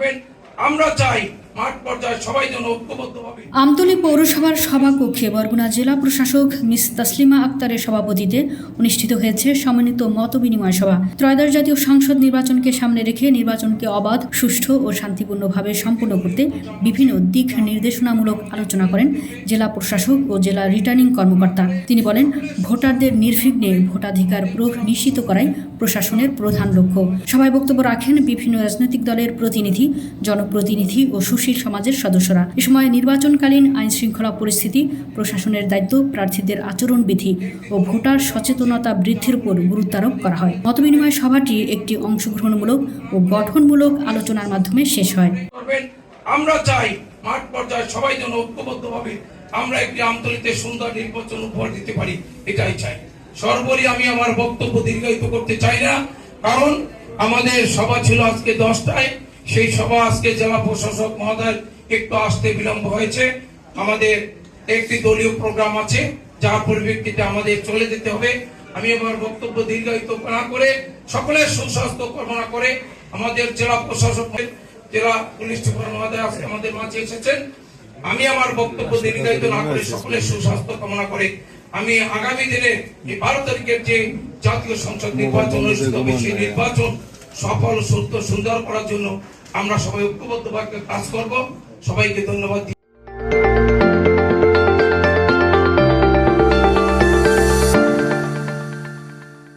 করবেন। আমরা চাই আমতলী পৌরসভার সভাকক্ষে বরগুনা জেলা প্রশাসক মিস তাসলিমা আক্তারের সভাপতিতে অনুষ্ঠিত হয়েছে সমন্বিত মত বিনিময় সভা। ত্রয়োদশ জাতীয় সংসদ নির্বাচনকে সামনে রেখে নির্বাচনকে অবাধ, সুষ্ঠু ও শান্তিপূর্ণভাবে সম্পন্ন করতে বিভিন্ন দিক নির্দেশনামূলক আলোচনা করেন জেলা প্রশাসক ও জেলা রিটার্নিং কর্মকর্তা। তিনি বলেন, ভোটারদের নির্বিঘ্নে ভোটাধিকার প্রয়োগ নিশ্চিত করাই প্রশাসনের প্রধান লক্ষ্য। সভায় বক্তব্য রাখেন বিভিন্ন রাজনৈতিক দলের প্রতিনিধি, জনপ্রতিনিধি ও সুশীল সমাজের সদস্যরা। এ সময় নির্বাচনকালীন আইন শৃঙ্খলা পরিস্থিতি, প্রশাসনের দায়িত্ব, প্রার্থীদের আচরণবিধি ও ভোটার সচেতনতা বৃদ্ধির উপর গুরুত্বারোপ করা হয়। মতবিনিময় সভাটি একটি অংশগ্রহণমূলক ও গঠনমূলক আলোচনার মাধ্যমে শেষ হয়। আমরা চাই মাঠ পর্যায়ে সবাই যেন ঐক্যবদ্ধভাবে আমরা একটি আমতলিতে সুন্দর, নির্বাচন উপহার দিতে পারি, এটাই চাই। সর্বোপরি আমি আমার বক্তব্য দীর্ঘায়িত করতে চাই না। কারণ আমাদের সভা ছিল আজকে দশটায়। সেই সভা আজকে জেলা প্রশাসক মহোদয় একটু আসতে বিলম্ব হয়েছে। আমাদের একটি দলীয় প্রোগ্রাম আছে, যার পরিপ্রেক্ষিতে আমাদের চলে যেতে হবে। আমি আমার বক্তব্য দীর্ঘায়িত না করে, সকলের সুস্বাস্থ্য কামনা করে আমাদের জেলা প্রশাসকের জেলা পুলিশ সুপার মহোদয় আজকে আমাদের মাঝে এসেছেন। আমি আমার বক্তব্য দীর্ঘায়িত না করে সকলের সুস্বাস্থ্য কামনা করে আমি আগামী দিনে এই বারো তারিখের যে জাতীয় সংসদ নির্বাচন অনুষ্ঠিত হবে সেই নির্বাচন সফল সত্য সুন্দর করার জন্য আমরা সবাই ঐক্যবদ্ধভাবে কাজ করব। সবাইকে ধন্যবাদ।